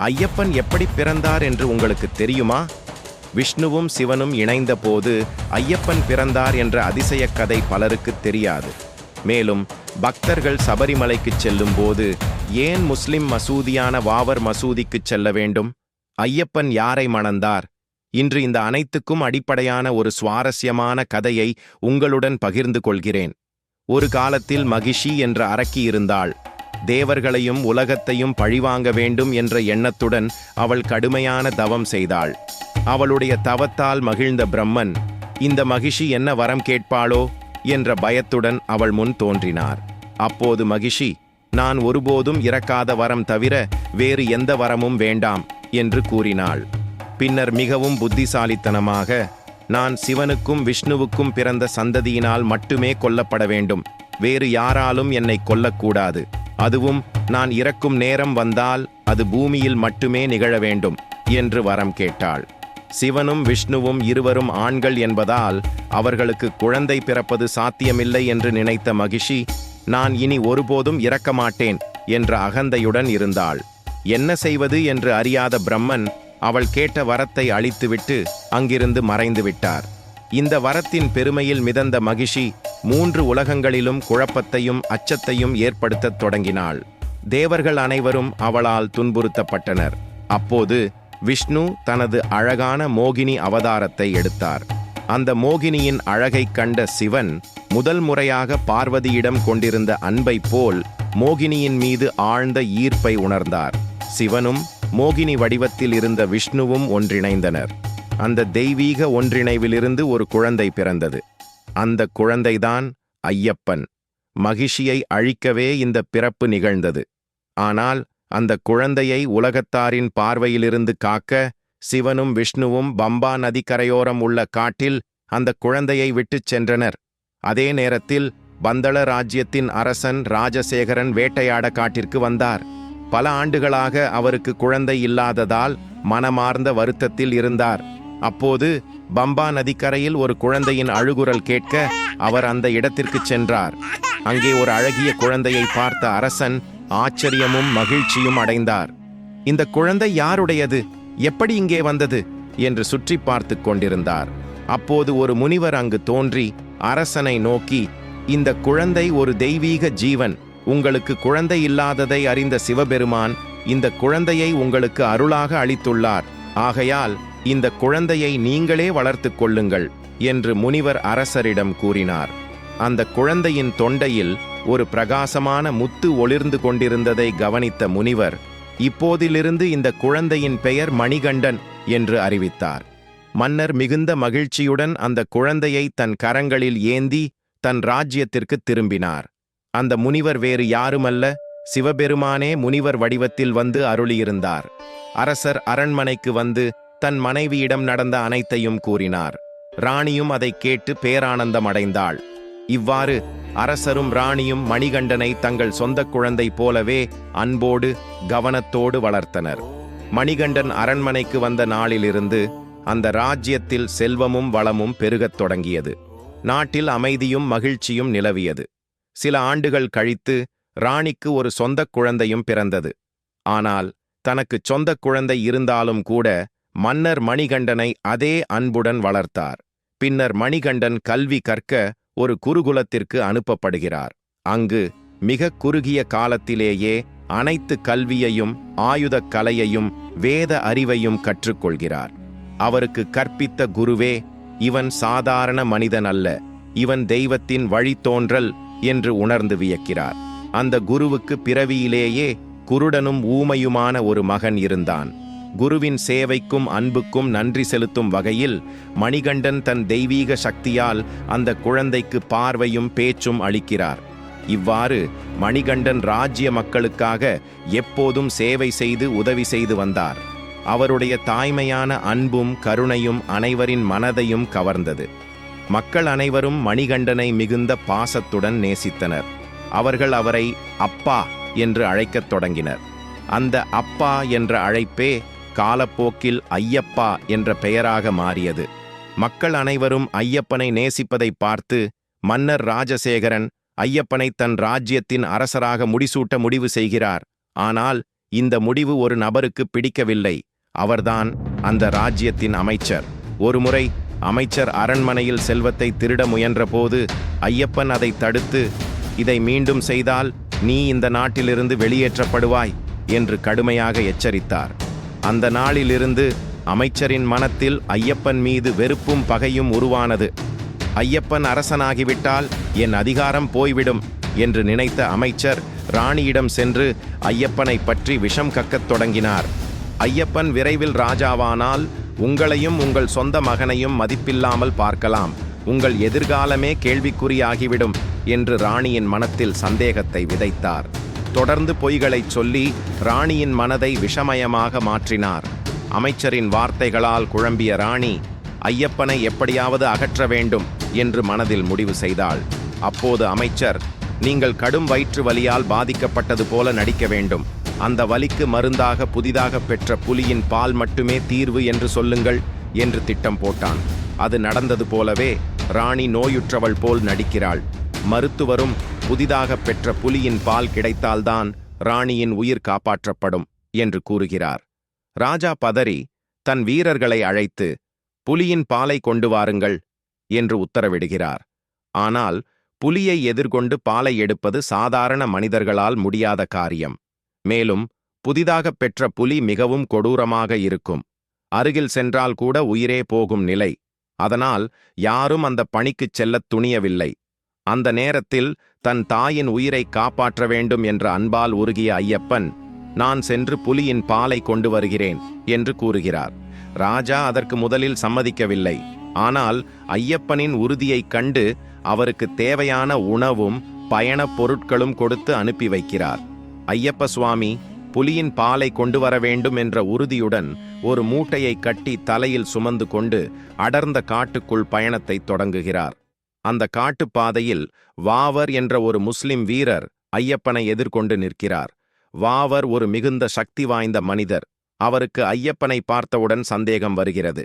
ஐயப்பன் எப்படி பிறந்தார் என்று உங்களுக்கு தெரியுமா? விஷ்ணுவும் சிவனும் இணைந்தபோது ஐயப்பன் பிறந்தார் என்ற அதிசயக் கதை பலருக்கு தெரியாது. மேலும் பக்தர்கள் சபரிமலைக்குச் செல்லும்போது ஏன் முஸ்லிம் மசூதியான வாவர் மசூதிக்குச் செல்ல வேண்டும்? ஐயப்பன் யாரை மணந்தார்? இன்று இந்த அனைத்துக்கும் அடிப்படையான ஒரு சுவாரஸ்யமான கதையை உங்களுடன் பகிர்ந்து கொள்கிறேன். ஒரு காலத்தில் மகிஷி என்ற அரக்கி இருந்தாள். தேவர்களையும் உலகத்தையும் பழிவாங்க வேண்டும் என்ற எண்ணத்துடன் அவள் கடுமையான தவம் செய்தாள். அவளுடைய தவத்தால் மகிழ்ந்த பிரம்மன் இந்த மகிஷி என்ன வரம் கேட்பாளோ? என்ற பயத்துடன் அவள் முன் தோன்றினார். அப்போது மகிஷி நான் ஒருபோதும் இறக்காத வரம் தவிர வேறு எந்த வரமும் வேண்டாம் என்று கூறினாள். பின்னர் மிகவும் புத்திசாலித்தனமாக நான் சிவனுக்கும் விஷ்ணுவுக்கும் பிறந்த சந்ததியினால் மட்டுமே கொல்லப்பட வேண்டும். வேறு யாராலும் என்னை கொல்லக்கூடாது. அதுவும் நான் இறக்கும் நேரம் வந்தால் அது பூமியில் மட்டுமே நிகழ வேண்டும் என்று வரம் கேட்டாள். சிவனும் விஷ்ணுவும் இருவரும் ஆண்கள் என்பதால் அவர்களுக்கு குழந்தை பிறப்பது சாத்தியமில்லை என்று நினைத்த மகிஷி நான் இனி ஒருபோதும் இறக்க மாட்டேன் என்ற அகந்தையுடன் இருந்தாள். என்ன செய்வது? என்று அறியாத பிரம்மன் அவள் கேட்ட வரத்தை அழித்துவிட்டு அங்கிருந்து மறைந்து விட்டார் இந்த வரத்தின் பெருமையில் மிதந்த மகிஷி மூன்று உலகங்களிலும் குழப்பத்தையும் அச்சத்தையும் ஏற்படுத்தத் தொடங்கினாள். தேவர்கள் அனைவரும் அவளால் துன்புறுத்தப்பட்டனர். அப்போது விஷ்ணு தனது அழகான மோகினி அவதாரத்தை எடுத்தார். அந்த மோகினியின் அழகைக் கண்ட சிவன் முதல் முறையாக பார்வதியிடம் கொண்டிருந்த அன்பை போல் மோகினியின் மீது ஆழ்ந்த ஈர்ப்பை உணர்ந்தார். சிவனும் மோகினி வடிவத்தில் இருந்த விஷ்ணுவும் ஒன்றிணைந்தனர். அந்த தெய்வீக ஒன்றிணைவிலிருந்து ஒரு குழந்தை பிறந்தது. அந்த குழந்தைதான் ஐயப்பன். மகிஷியை அழிக்கவே இந்த பிறப்பு நிகழ்ந்தது. ஆனால் அந்த குழந்தையை உலகத்தாரின் பார்வையிலிருந்து காக்க சிவனும் விஷ்ணுவும் பம்பா நதிக்கரையோரம் உள்ள காட்டில் அந்த குழந்தையை விட்டுச் சென்றனர். அதே நேரத்தில் பந்தள ராஜ்யத்தின் அரசன் ராஜசேகரன் வேட்டையாட காட்டிற்கு வந்தார். பல ஆண்டுகளாக அவருக்கு குழந்தை இல்லாததால் மனமார்ந்த வருத்தத்தில் இருந்தார். அப்போது பம்பா நதிக்கரையில் ஒரு குழந்தையின் அழுகுரல் கேட்க அவர் அந்த இடத்திற்கு சென்றார். அங்கே ஒரு அழகிய குழந்தையை பார்த்த அரசன் ஆச்சரியமும் மகிழ்ச்சியும் அடைந்தார். இந்த குழந்தை யாருடையது? எப்படி இங்கே வந்தது? என்று சுற்றி பார்த்து கொண்டிருந்தார். அப்போது ஒரு முனிவர் அங்கு தோன்றி அரசனை நோக்கி இந்த குழந்தை ஒரு தெய்வீக ஜீவன். உங்களுக்கு குழந்தை இல்லாததை அறிந்த சிவபெருமான் இந்த குழந்தையை உங்களுக்கு அருளாக அளித்துள்ளார். ஆகையால் இந்த குழந்தையை நீங்களே வளர்த்துக் கொள்ளுங்கள் என்று முனிவர் அரசரிடம் கூறினார். அந்த குழந்தையின் தொண்டையில் ஒரு பிரகாசமான முத்து ஒளிர்ந்து கொண்டிருந்ததை கவனித்த முனிவர் இப்போதிலிருந்து இந்த குழந்தையின் பெயர் மணிகண்டன் என்று அறிவித்தார். மன்னர் மிகுந்த மகிழ்ச்சியுடன் அந்த குழந்தையை தன் கரங்களில் ஏந்தி தன் ராஜ்யத்திற்கு திரும்பினார். அந்த முனிவர் வேறு யாருமல்ல சிவபெருமானே முனிவர் வடிவத்தில் வந்து அருளியிருந்தார். அரசர் அரண்மனைக்கு வந்து தன் மனைவியிடம் நடந்த அனைத்தையும் கூறினார். ராணியும் அதை கேட்டு பேரானந்தம் அடைந்தாள். இவ்வாறு அரசரும் ராணியும் மணிகண்டனை தங்கள் சொந்த குழந்தை போலவே அன்போடு கவனத்தோடு வளர்த்தனர். மணிகண்டன் அரண்மனைக்கு வந்த நாளிலிருந்து அந்த ராஜ்யத்தில் செல்வமும் வளமும் பெருகத் தொடங்கியது. நாட்டில் அமைதியும் மகிழ்ச்சியும் நிலவியது. சில ஆண்டுகள் கழித்து ராணிக்கு ஒரு சொந்தக் குழந்தையும் பிறந்தது. ஆனால் தனக்கு சொந்தக் குழந்தை இருந்தாலும் கூட மன்னர் மணிகண்டனை அதே அன்புடன் வளர்த்தார். பின்னர் மணிகண்டன் கல்வி கற்க ஒரு குருகுலத்திற்கு அனுப்பப்படுகிறார். அங்கு மிக குறுகிய காலத்திலேயே அனைத்து கல்வியையும் ஆயுதக் கலையையும் வேத அறிவையும் கற்றுக்கொள்கிறார். அவருக்கு கற்பித்த குருவே இவன் சாதாரண மனிதன் அல்ல இவன் தெய்வத்தின் வழித்தோன்றல் என்று உணர்ந்து வியக்கிறார். அந்த குருவுக்கு பிறவியிலேயே குருடனும் ஊமையுமான ஒரு மகன் இருந்தான். குருவின் சேவைக்கும் அன்புக்கும் நன்றி செலுத்தும் வகையில் மணிகண்டன் தன் தெய்வீக சக்தியால் அந்த குழந்தைக்கு பார்வையும் பேச்சும் அளிக்கிறார். இவ்வாறு மணிகண்டன் ராஜ்ய மக்களுக்காக எப்போதும் சேவை செய்து உதவி செய்து வந்தார். அவருடைய தாய்மையான அன்பும் கருணையும் அனைவரின் மனதையும் கவர்ந்தது. மக்கள் அனைவரும் மணிகண்டனை மிகுந்த பாசத்துடன் நேசித்தனர். அவர்கள் அவரை அப்பா என்று அழைக்கத் தொடங்கினர். அந்த அப்பா என்ற அழைப்பே காலப்போக்கில் ஐயப்பா என்ற பெயராக மாறியது. மக்கள் அனைவரும் ஐயப்பனை நேசிப்பதை பார்த்து மன்னர் ராஜசேகரன் ஐயப்பனை தன் ராஜ்யத்தின் அரசராக முடிசூட்ட முடிவு செய்கிறார். ஆனால் இந்த முடிவு ஒரு நபருக்கு பிடிக்கவில்லை. அவர்தான் அந்த ராஜ்யத்தின் அமைச்சர். ஒருமுறை அமைச்சர் அரண்மனையில் செல்வத்தை திருட முயன்றபோது ஐயப்பன் அதை தடுத்து இதை மீண்டும் செய்தால் நீ இந்த நாட்டிலிருந்து வெளியேற்றப்படுவாய் என்று கடுமையாக எச்சரித்தார். அந்த நாளிலிருந்து அமைச்சரின் மனத்தில் ஐயப்பன் மீது வெறுப்பும் பகையும் உருவானது. ஐயப்பன் அரசனாகிவிட்டால் என் அதிகாரம் போய்விடும் என்று நினைத்த அமைச்சர் ராணியிடம் சென்று ஐயப்பனை பற்றி விஷம் கக்கத் தொடங்கினார். ஐயப்பன் விரைவில் ராஜாவானால் உங்களையும் உங்கள் சொந்த மகனையும் மதிப்பில்லாமல் பார்க்கலாம். உங்கள் எதிர்காலமே கேள்விக்குறியாகிவிடும் என்று ராணியின் மனத்தில் சந்தேகத்தை விதைத்தார். தொடர்ந்து பொய்களைச் சொல்லி ராணியின் மனதை விஷமயமாக மாற்றினார். அமைச்சரின் வார்த்தைகளால் குழம்பிய ராணி ஐயப்பனை எப்படியாவது அகற்ற வேண்டும் என்று மனதில் முடிவு செய்தாள். அப்போது அமைச்சர் நீங்கள் கடும் வயிற்று வலியால் பாதிக்கப்பட்டது போல நடிக்க வேண்டும். அந்த வலிக்கு மருந்தாக புதிதாக பெற்ற புலியின் பால் மட்டுமே தீர்வு என்று சொல்லுங்கள் என்று திட்டம் போட்டான். அது நடந்தது போலவே ராணி நோயுற்றவள் போல் நடிக்கிறாள். மருத்துவரும் புதிதாக பெற்ற புலியின் பால் கிடைத்தால்தான் ராணியின் உயிர் காப்பாற்றப்படும் என்று கூறுகிறார். ராஜா பதறி தன் வீரர்களை அழைத்து புலியின் பாலை கொண்டு வாருங்கள் என்று உத்தரவிடுகிறார். ஆனால் புலியை எதிர்கொண்டு பாலை எடுப்பது சாதாரண மனிதர்களால் முடியாத காரியம். மேலும் புதிதாக பெற்ற புலி மிகவும் கொடூரமாக இருக்கும். அருகில் சென்றால் கூட உயிரே போகும் நிலை. அதனால் யாரும் அந்த பணிக்குச் செல்லத் துணியவில்லை. அந்த நேரத்தில் தன் தாயின் உயிரை காப்பாற்ற வேண்டும் என்ற அன்பால் உருகிய ஐயப்பன் நான் சென்று புலியின் பாலை கொண்டு வருகிறேன் என்று கூறுகிறார். ராஜா அதற்கு முதலில் சம்மதிக்கவில்லை. ஆனால் ஐயப்பனின் உறுதியைக் கண்டு அவருக்கு தேவையான உணவும் பயணப் பொருட்களும் கொடுத்து அனுப்பி வைக்கிறார். ஐயப்ப சுவாமி புலியின் பாலை கொண்டு வர வேண்டும் என்ற உறுதியுடன் ஒரு மூட்டையை கட்டி தலையில் சுமந்து கொண்டு அடர்ந்த காட்டுக்குள் பயணத்தை தொடங்குகிறார். அந்த காட்டுப்பாதையில் வாவர் என்ற ஒரு முஸ்லிம் வீரர் ஐயப்பனை எதிர்கொண்டு நிற்கிறார். வாவர் ஒரு மிகுந்த சக்தி வாய்ந்த மனிதர். அவருக்கு ஐயப்பனை பார்த்தவுடன் சந்தேகம் வருகிறது.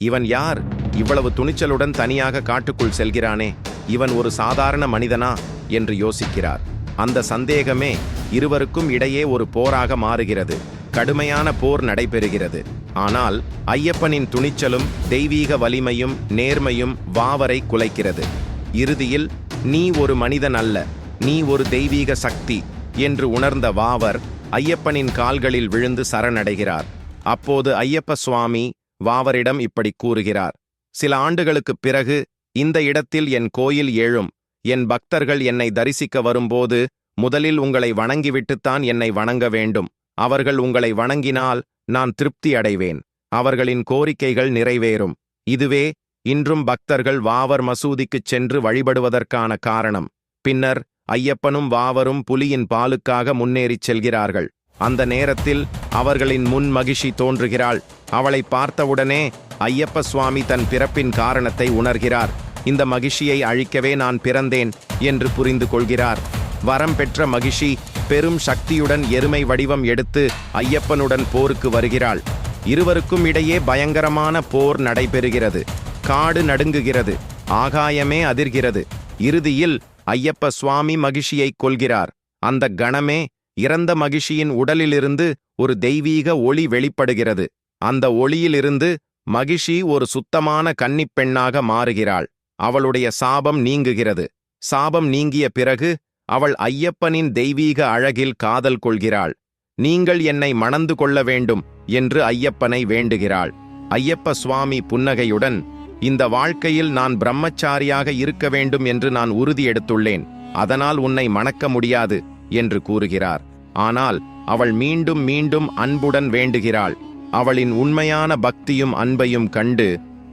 இவன் யார்? இவ்வளவு துணிச்சலுடன் தனியாக காட்டுக்குள் செல்கிறானே இவன் ஒரு சாதாரண மனிதனா? என்று யோசிக்கிறார். அந்த சந்தேகமே இருவருக்கும் இடையே ஒரு போராக மாறுகிறது. கடுமையான போர் நடைபெறுகிறது. ஆனால் ஐயப்பனின் துணிச்சலும் தெய்வீக வலிமையும் நேர்மையும் வாவரை குலைக்கிறது. இறுதியில் நீ ஒரு மனிதன் அல்ல நீ ஒரு தெய்வீக சக்தி என்று உணர்ந்த வாவர் ஐயப்பனின் கால்களில் விழுந்து சரணடைகிறார். அப்போது ஐயப்ப சுவாமி வாவரிடம் இப்படி கூறுகிறார். சில ஆண்டுகளுக்குப் பிறகு இந்த இடத்தில் என் கோயில் எழும். என் பக்தர்கள் என்னை தரிசிக்க வரும்போது முதலில் உங்களை வணங்கிவிட்டுத்தான் என்னை வணங்க வேண்டும். அவர்கள் உங்களை வணங்கினால் நான் திருப்தி அடைவேன் அவர்களின் கோரிக்கைகள் நிறைவேறும். இதுவே இன்றும் பக்தர்கள் வாவர் மசூதிக்குச் சென்று வழிபடுவதற்கான காரணம். பின்னர் ஐயப்பனும் வாவரும் புலியின் பாலுக்காக முன்னேறிச் செல்கிறார்கள். அந்த நேரத்தில் அவர்களின் முன் மகிஷி தோன்றுகிறாள். அவளை பார்த்தவுடனே ஐயப்ப சுவாமி தன் பிறப்பின் காரணத்தை உணர்கிறார். இந்த மகிஷியை அழிக்கவே நான் பிறந்தேன் என்று புரிந்து கொள்கிறார். வரம் பெற்ற மகிஷி பெரும் சக்தியுடன் எருமை வடிவம் எடுத்து ஐயப்பனுடன் போருக்கு வருகிறாள். இருவருக்கும் இடையே பயங்கரமான போர் நடைபெறுகிறது. காடு நடுங்குகிறது. ஆகாயமே அதிர்கிறது. இறுதியில் ஐயப்ப சுவாமி மகிஷியை கொள்கிறார். அந்த கணமே இறந்த மகிஷியின் உடலிலிருந்து ஒரு தெய்வீக ஒளி வெளிப்படுகிறது. அந்த ஒளியிலிருந்து மகிஷி ஒரு சுத்தமான கன்னிப்பெண்ணாக மாறுகிறாள். அவளுடைய சாபம் நீங்குகிறது. சாபம் நீங்கிய பிறகு அவள் ஐயப்பனின் தெய்வீக அழகில் காதல் கொள்கிறாள். நீங்கள் என்னை மணந்து கொள்ள வேண்டும் என்று ஐயப்பனை வேண்டுகிறாள். ஐயப்ப சுவாமி புன்னகையுடன் இந்த வாழ்க்கையில் நான் பிரம்மச்சாரியாக இருக்க வேண்டும் என்று நான் உறுதி எடுத்துள்ளேன். அதனால் உன்னை மணக்க முடியாது என்று கூறுகிறார். ஆனால் அவள் மீண்டும் மீண்டும் அன்புடன் வேண்டுகிறாள். அவளின் உண்மையான பக்தியும் அன்பையும் கண்டு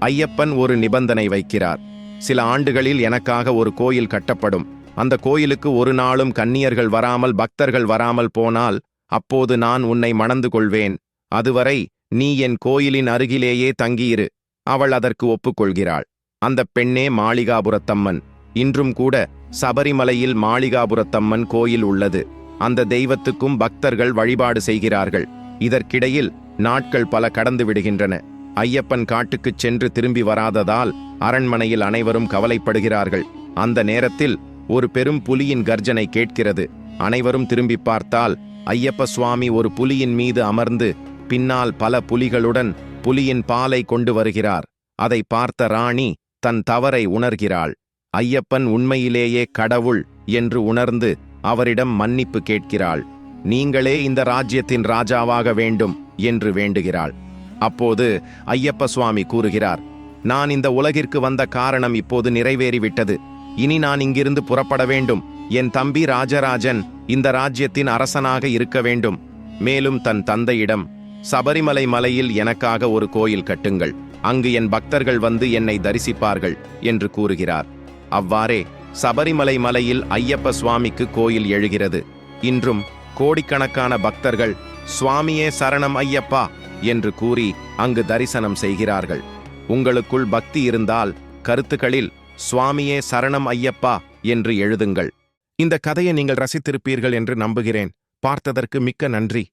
ஐயப்பன் ஒரு நிபந்தனை வைக்கிறார். சில ஆண்டுகளில் எனக்காக ஒரு கோயில் கட்டப்படும். அந்த கோயிலுக்கு ஒரு நாளும் கன்னியர்கள் வராமல் பக்தர்கள் வராமல் போனால் அப்போது நான் உன்னை மணந்து கொள்வேன். அதுவரை நீ என் கோயிலின் அருகிலேயே தங்கியிரு. அவள் அதற்கு ஒப்புக்கொள்கிறாள். அந்த பெண்ணே மாளிகாபுரத்தம்மன். இன்றும் கூட சபரிமலையில் மாளிகாபுரத்தம்மன் கோயில் உள்ளது. அந்த தெய்வத்துக்கும் பக்தர்கள் வழிபாடு செய்கிறார்கள். இதற்கிடையில் நாட்கள் பல கடந்து விடுகின்றன. ஐயப்பன் காட்டுக்குச் சென்று திரும்பி வராததால் அரண்மனையில் அனைவரும் கவலைப்படுகிறார்கள். அந்த நேரத்தில் ஒரு பெரும் புலியின் கர்ஜனை கேட்கிறது. அனைவரும் திரும்பி பார்த்தால் ஐயப்ப சுவாமி ஒரு புலியின் மீது அமர்ந்து பின்னால் பல புலிகளுடன் புலியின் பாலை கொண்டு வருகிறார். அதை பார்த்த ராணி தன் தவறை உணர்கிறாள். ஐயப்பன் உண்மையிலேயே கடவுள் என்று உணர்ந்து அவரிடம் மன்னிப்பு கேட்கிறாள். நீங்களே இந்த ராஜ்யத்தின் ராஜாவாக வேண்டும் என்று வேண்டுகிறாள். அப்போது ஐயப்ப சுவாமி கூறுகிறார் நான் இந்த உலகிற்கு வந்த காரணம் இப்போது நிறைவேறிவிட்டது. இனி நான் இங்கிருந்து புறப்பட வேண்டும். என் தம்பி ராஜராஜன் இந்த ராஜ்யத்தின் அரசனாக இருக்க வேண்டும். மேலும் தன் தந்தையிடம் சபரிமலை மலையில் எனக்காக ஒரு கோயில் கட்டுங்கள். அங்கு என் பக்தர்கள் வந்து என்னை தரிசிப்பார்கள் என்று கூறுகிறார். அவ்வாறே சபரிமலை மலையில் ஐயப்ப சுவாமிக்கு கோயில் எழுகிறது. இன்றும் கோடிக்கணக்கான பக்தர்கள் சுவாமியே சரணம் ஐயப்பா என்று கூறி அங்கு தரிசனம் செய்கிறார்கள். உங்களுக்குள் பக்தி இருந்தால் கருத்துக்களில் சுவாமியே சரணம் ஐயப்பா என்று எழுதுங்கள். இந்த கதையை நீங்கள் ரசித்திருப்பீர்கள் என்று நம்புகிறேன். பார்த்ததற்கு மிக்க நன்றி.